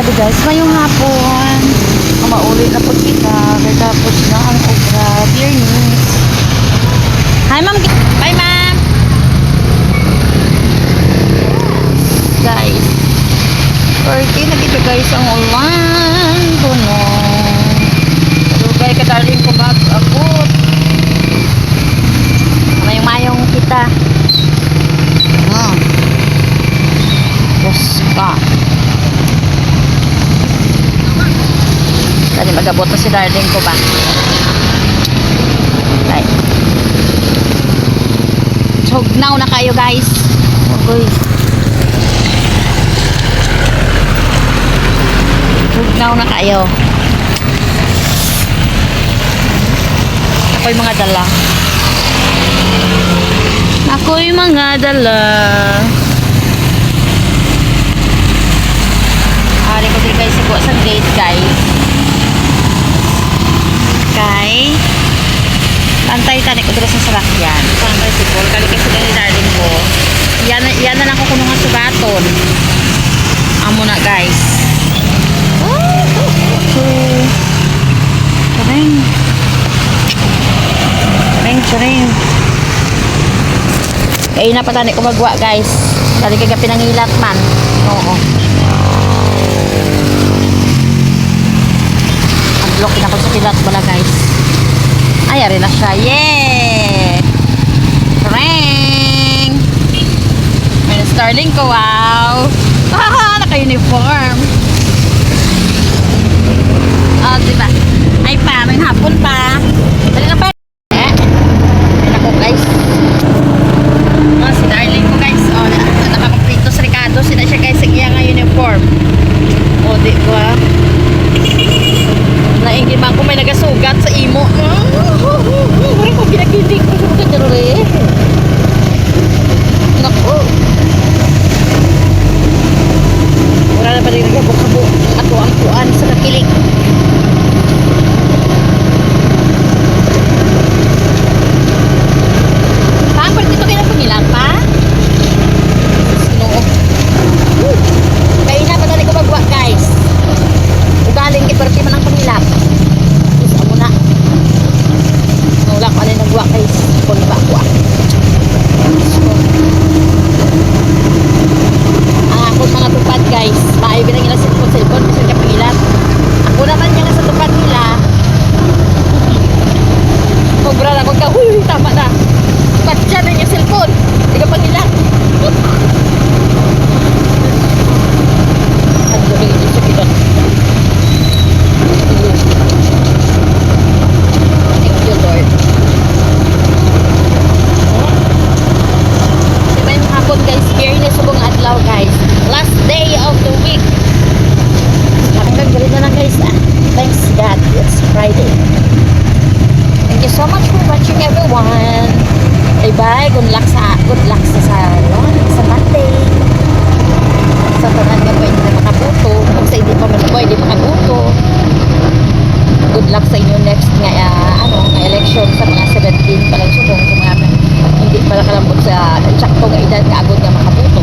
Grabe guys, ngayong hapon, mauli na po kita, kaya tapos na ang obra, dear niece. Hi ma'am, bye ma'am. Guys, Perky na dito guys ang ulan, puno. Lugay ka darling ko bag abot. Mayong-mayong kita. Hmm. Diyos ka. Tadi magabot na si darling ko ba? Ay. Sugnaw na kayo guys. Okay. Sugnaw na kayo. Ako'y mga dala. Ako'y mga dala. Ari ko din guys sa gate guys. Tani ko dito sa salakyan. Pantay si Paul. Kali kasi darling ko. Yan, na- yan na lang ko kuno nga sugaton. Amo na guys. Oh, Charing. Charing, charing. Kaya na pa tani ko magwa guys. Dali kaya pinangilat man. Oo. Unblock na ko sa kilat pala guys. Ay, ari na siya. Yay! Ring! May starling ko, wow! Ah, naka-uniform. Ah, diba? Ay pa, may hapon pa. Dali na pa. Eh, ayun ako guys. Ah, si darling ko guys. Oh, na, nakakomplito sa Ricardo. Sila siya guys, ang iyang uniform. Oh, di ba? Naingin man ko may nagasugat sa imo. Ay, ko pinagilig ko sa eh. Naku. Wala na pa rin nagabok-habok. Ato ang tuan sa kakilig. guys ah. Thanks God it's Friday. Thank you so much for watching everyone. Bye bye. Good luck sa good luck sa salon ano, sa Monday. Sa tanan nga pwede na makabuto. Kung sa hindi pa man pwede makabuto. Good luck sa inyo next nga uh, ano nga election sa mga 17 pa lang subong sa mga hindi pa nakalambot sa saktong edad nga agod nga makabuto.